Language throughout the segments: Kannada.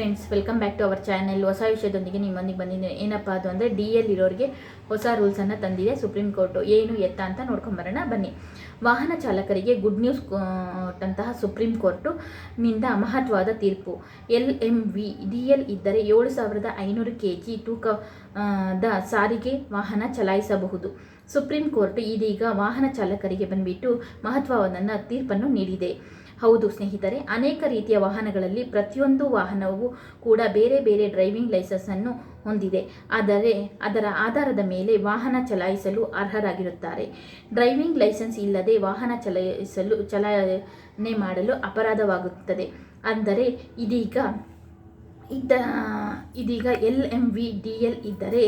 Friends welcome back to our channel ಹೊಸ ವಿಷಯದೊಂದಿಗೆ ನಿಮ್ಮೊಂದಿಗೆ ಬಂದಿದ್ದೇನೆ. ಏನಪ್ಪ ಅದು ಅಂದರೆ ಡಿ ಎಲ್ ಇರೋರಿಗೆ ಹೊಸ ರೂಲ್ಸನ್ನು ತಂದಿದೆ ಸುಪ್ರೀಂ ಕೋರ್ಟು ಏನು ಎತ್ತ ಅಂತ ನೋಡ್ಕೊಂಬರೋಣ. ಬನ್ನಿ. ವಾಹನ ಚಾಲಕರಿಗೆ ಗುಡ್ ನ್ಯೂಸ್ ಕೊಟ್ಟಂತಹ ಸುಪ್ರೀಂ ಕೋರ್ಟು ನಿಂದ ಮಹತ್ವದ ತೀರ್ಪು. L M V D L ಇದ್ದರೆ ಏಳು ಸಾವಿರದ ಐನೂರು ಕೆ ಜಿ ತೂಕದ ಸಾರಿಗೆ ವಾಹನ ಚಲಾಯಿಸಬಹುದು. ಸುಪ್ರೀಂ ಕೋರ್ಟ್ ಇದೀಗ ವಾಹನ ಚಾಲಕರಿಗೆ ಬಂದ್ಬಿಟ್ಟು ಮಹತ್ವವನ್ನು ತೀರ್ಪನ್ನು ನೀಡಿದೆ. ಹೌದು ಸ್ನೇಹಿತರೆ, ಅನೇಕ ರೀತಿಯ ವಾಹನಗಳಲ್ಲಿ ಪ್ರತಿಯೊಂದು ವಾಹನವು ಕೂಡ ಬೇರೆ ಬೇರೆ ಡ್ರೈವಿಂಗ್ ಲೈಸೆನ್ಸನ್ನು ಹೊಂದಿದೆ. ಆದರೆ, ಅದರ ಆಧಾರದ ಮೇಲೆ ವಾಹನ ಚಲಾಯಿಸಲು ಅರ್ಹರಾಗಿರುತ್ತಾರೆ. ಡ್ರೈವಿಂಗ್ ಲೈಸೆನ್ಸ್ ಇಲ್ಲದೆ ವಾಹನ ಚಲಾಯಿಸಲು ಚಲಾವಣೆ ಮಾಡಲು ಅಪರಾಧವಾಗುತ್ತದೆ. ಅಂದರೆ, ಇದೀಗ ಇದ್ದ, ಇದೀಗ L M V D L ಇದ್ದರೆ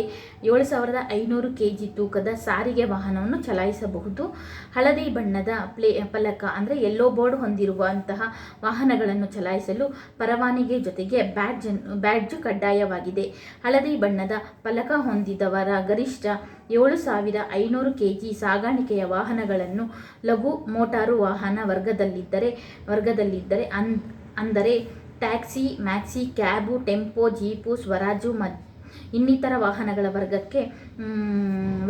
ಏಳು ಸಾವಿರದ ಐನೂರು ಕೆ ಜಿ ತೂಕದ ಸಾರಿಗೆ ವಾಹನವನ್ನು ಚಲಾಯಿಸಬಹುದು. ಹಳದಿ ಬಣ್ಣದ ಪ್ಲೇ ಫಲಕ ಅಂದರೆ ಎಲ್ಲೋ ಬೋರ್ಡ್ ಹೊಂದಿರುವಂತಹ ವಾಹನಗಳನ್ನು ಚಲಾಯಿಸಲು ಪರವಾನಿಗೆ ಜೊತೆಗೆ ಬ್ಯಾಡ್ಜ್ ಬ್ಯಾಡ್ಜು ಕಡ್ಡಾಯವಾಗಿದೆ. ಹಳದಿ ಬಣ್ಣದ ಫಲಕ ಹೊಂದಿದವರ ಗರಿಷ್ಠ ಏಳು ಸಾವಿರ ಐನೂರು ಕೆ ಜಿ ಸಾಗಾಣಿಕೆಯ ವಾಹನಗಳನ್ನು ಲಘು ಮೋಟಾರು ವಾಹನ ವರ್ಗದಲ್ಲಿದ್ದರೆ ವರ್ಗದಲ್ಲಿದ್ದರೆ ಅನ್, ಅಂದರೆ taxi, maxi, cab, tempo, jeep, Swaraj ಮ ಇನ್ನಿತರ ವಾಹನಗಳ ವರ್ಗಕ್ಕೆ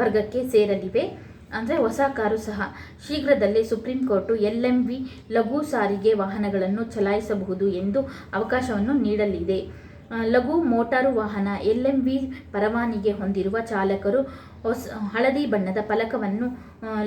ವರ್ಗಕ್ಕೆ ಸೇರಲಿವೆ. ಅಂದರೆ ಹೊಸ ಕಾರು ಸಹ. ಶೀಘ್ರದಲ್ಲೇ Supreme Court L M V ಲಘು ಸಾರಿಗೆ ವಾಹನಗಳನ್ನು ಚಲಾಯಿಸಬಹುದು ಎಂದು ಅವಕಾಶವನ್ನು ನೀಡಲಿದೆ. ಲಘು ಮೋಟಾರು ವಾಹನ ಎಲ್ ಎಂ ವಿ ಪರವಾನಿಗೆ ಹೊಂದಿರುವ ಚಾಲಕರು ಹೊಸ, ಹಳದಿ ಬಣ್ಣದ ಫಲಕವನ್ನು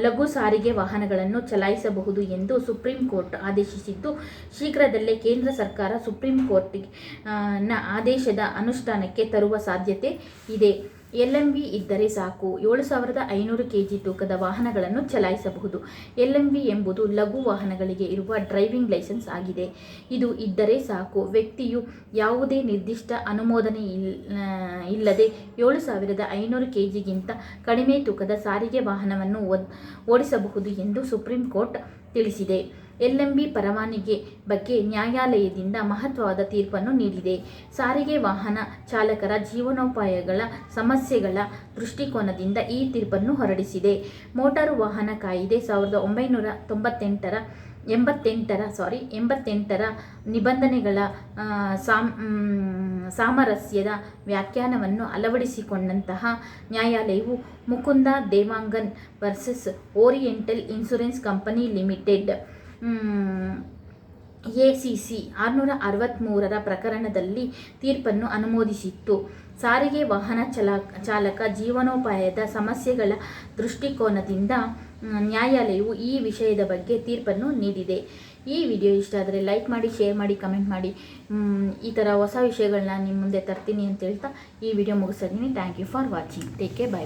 ಲಘು ಸಾರಿಗೆ ವಾಹನಗಳನ್ನು ಚಲಾಯಿಸಬಹುದು ಎಂದು ಸುಪ್ರೀಂ ಕೋರ್ಟ್ ಆದೇಶಿಸಿದ್ದು, ಶೀಘ್ರದಲ್ಲೇ ಕೇಂದ್ರ ಸರ್ಕಾರ ಸುಪ್ರೀಂ ಕೋರ್ಟ್ನ ಆದೇಶದ ಅನುಷ್ಠಾನಕ್ಕೆ ತರುವ ಸಾಧ್ಯತೆ ಇದೆ. ಎಲ್ ಎಂ ವಿ ಇದ್ದರೆ ಸಾಕು. ಏಳು ಸಾವಿರದ ಐನೂರು ಕೆಜಿ ತೂಕದ ವಾಹನಗಳನ್ನು ಚಲಾಯಿಸಬಹುದು. ಎಲ್ ಎಂ ವಿ ಎಂಬುದು ಲಘು ವಾಹನಗಳಿಗೆ ಇರುವ ಡ್ರೈವಿಂಗ್ ಲೈಸೆನ್ಸ್ ಆಗಿದೆ. ಇದು ಇದ್ದರೆ ಸಾಕು. ವ್ಯಕ್ತಿಯು ಯಾವುದೇ ನಿರ್ದಿಷ್ಟ ಅನುಮೋದನೆ ಇಲ್- ಇಲ್ಲದೆ ಏಳು ಸಾವಿರದ ಐನೂರು ಕೆ ಜಿಗಿಂತ ಕಡಿಮೆ ತೂಕದ ಸಾರಿಗೆ ವಾಹನವನ್ನು ಓಡಿಸಬಹುದು ಎಂದು ಸುಪ್ರೀಂ ಕೋರ್ಟ್ ತಿಳಿಸಿದೆ. ಎಲ್ ಪರವಾನಿಗೆ ಬಗ್ಗೆ ನ್ಯಾಯಾಲಯದಿಂದ ಮಹತ್ವವಾದ ತೀರ್ಪನ್ನು ನೀಡಿದೆ. ಸಾರಿಗೆ ವಾಹನ ಚಾಲಕರ ಜೀವನೋಪಾಯಗಳ ಸಮಸ್ಯೆಗಳ ದೃಷ್ಟಿಕೋನದಿಂದ ಈ ತೀರ್ಪನ್ನು ಹೊರಡಿಸಿದೆ. ಮೋಟಾರು ವಾಹನ ಕಾಯಿದೆ ಸಾವಿರದ ಒಂಬೈನೂರ ತೊಂಬತ್ತೆಂಟರ ಎಂಬತ್ತೆಂಟರ ಸಾರಿ ಎಂಬತ್ತೆಂಟರ ನಿಬಂಧನೆಗಳ ಸಾಮ್ ಸಾಮರಸ್ಯದ ವ್ಯಾಖ್ಯಾನವನ್ನು ಅಳವಡಿಸಿಕೊಂಡಂತಹ ನ್ಯಾಯಾಲಯವು Mukunda Dewangan versus oriental insurance company limited A C C ಆರುನೂರ ಅರವತ್ತ್ಮೂರರ ಪ್ರಕರಣದಲ್ಲಿ ತೀರ್ಪನ್ನು ಅನುಮೋದಿಸಿತ್ತು. ಸಾರಿಗೆ ವಾಹನ ಚಲಾ, ಚಾಲಕ ಜೀವನೋಪಾಯದ ಸಮಸ್ಯೆಗಳ ದೃಷ್ಟಿಕೋನದಿಂದ ನ್ಯಾಯಾಲಯವು ಈ ವಿಷಯದ ಬಗ್ಗೆ ತೀರ್ಪನ್ನು ನೀಡಿದೆ. ಈ ವಿಡಿಯೋ ಇಷ್ಟ ಆದರೆ ಲೈಕ್ ಮಾಡಿ, ಶೇರ್ ಮಾಡಿ, ಕಮೆಂಟ್ ಮಾಡಿ. ಈ ಥರ ಹೊಸ ವಿಷಯಗಳನ್ನ ನಿಮ್ಮ ಮುಂದೆ ತರ್ತೀನಿ ಅಂತ ಹೇಳ್ತಾ ಈ ವಿಡಿಯೋ ಮುಗಿಸ್ತೀನಿ thank you for watching take care bye bye